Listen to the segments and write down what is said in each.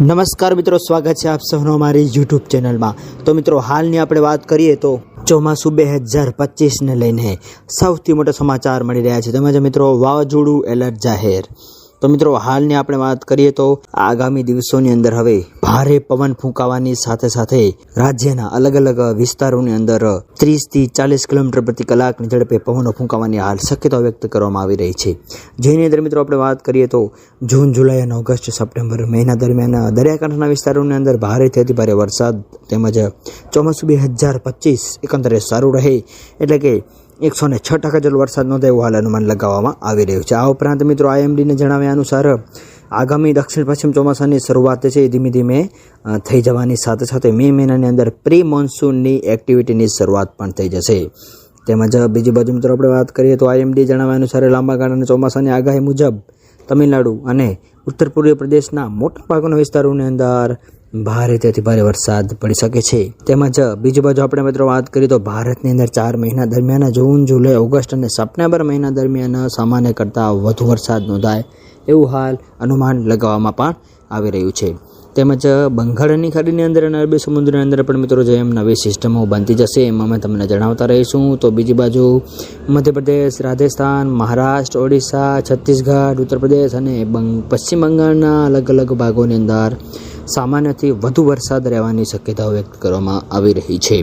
નમસ્કાર મિત્રો, સ્વાગત છે આપ સૌનો અમારી યુટ્યુબ ચેનલમાં. તો મિત્રો, હાલની આપણે વાત કરીએ તો ચોમાસું બે હજાર પચીસને લઈને સૌથી મોટા સમાચાર મળી રહ્યા છે. તેમજ મિત્રો, વાવાઝોડું એલર્ટ જાહેર. તો મિત્રો, હાલની આપણે વાત કરીએ તો આગામી દિવસોની અંદર હવે ભારે પવન ફૂંકાવાની સાથે સાથે રાજ્યના અલગ અલગ વિસ્તારોની અંદર ત્રીસથી ચાલીસ કિલોમીટર પ્રતિ કલાકની ઝડપે પવનો ફૂંકાવાની હાલ શક્યતા વ્યક્ત કરવામાં આવી રહી છે. જેની અંદર મિત્રો, આપણે વાત કરીએ તો જૂન, જુલાઈ અને ઓગસ્ટ, સપ્ટેમ્બર મહિના દરમિયાન દરિયાકાંઠાના વિસ્તારોની અંદર ભારેથી અતિ ભારે વરસાદ તેમજ ચોમાસું બે હજાર પચીસ એકંદરે સારું રહે. એટલે કે એકસો ને છ ટકા જેટલો વરસાદ નોંધાય એવું હાલ અનુમાન લગાવવામાં આવી રહ્યું છે. આ ઉપરાંત મિત્રો આઈએમડીને જણાવ્યા અનુસાર આગામી દક્ષિણ પશ્ચિમ ચોમાસાની શરૂઆત છે. એ ધીમે ધીમે થઈ જવાની સાથે સાથે મે મહિનાની અંદર પ્રી મોન્સૂનની એક્ટિવિટીની શરૂઆત પણ થઈ જશે. તેમજ બીજી બાજુ મિત્રો આપણે વાત કરીએ તો આઈએમડી જણાવ્યા અનુસાર લાંબા ગાળાના ચોમાસાની આગાહી મુજબ તમિલનાડુ અને ઉત્તર પૂર્વીય પ્રદેશના મોટા ભાગના વિસ્તારોની અંદર ભારે તેથી ભારે વરસાદ પડી શકે છે. તેમજ બીજી બાજુ આપણે મિત્રો વાત કરીએ તો ભારતની અંદર ચાર મહિના દરમિયાન જૂન, જુલાઈ, ઓગસ્ટ અને સપ્ટેમ્બર મહિના દરમિયાન સામાન્ય કરતાં વધુ વરસાદ નોંધાય એવું હાલ અનુમાન લગાવવામાં પણ આવી રહ્યું છે. તેમજ બંગાળની ખાડીની અંદર અને અરબી સમુદ્રની અંદર પણ મિત્રો જેમ નવી સિસ્ટમો બનતી જશે એમ અમે તમને જણાવતા રહીશું. તો બીજી બાજુ, મધ્યપ્રદેશ, રાજસ્થાન, મહારાષ્ટ્ર, ઓડિશા, છત્તીસગઢ, ઉત્તરપ્રદેશ અને પશ્ચિમ બંગાળના અલગ અલગ ભાગોની અંદર સામાન્યથી વધુ વરસાદ રહેવાની શક્યતાઓ વ્યક્ત કરવામાં આવી રહી છે.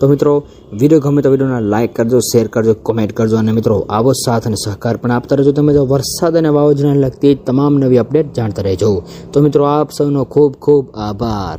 તો મિત્રો વીડિયો ગમે તો વિડીયોને લાઇક કરજો શેર કરજો કોમેન્ટ કરજો અને મિત્રો, આવો સાથ અને સહકાર પણ આપતા રહેજો. તમે જો વરસાદ અને વાવાઝોડાને લગતી તમામ નવી અપડેટ જાણતા રહેજો. તો મિત્રો, આપ સૌનો ખૂબ ખૂબ આભાર.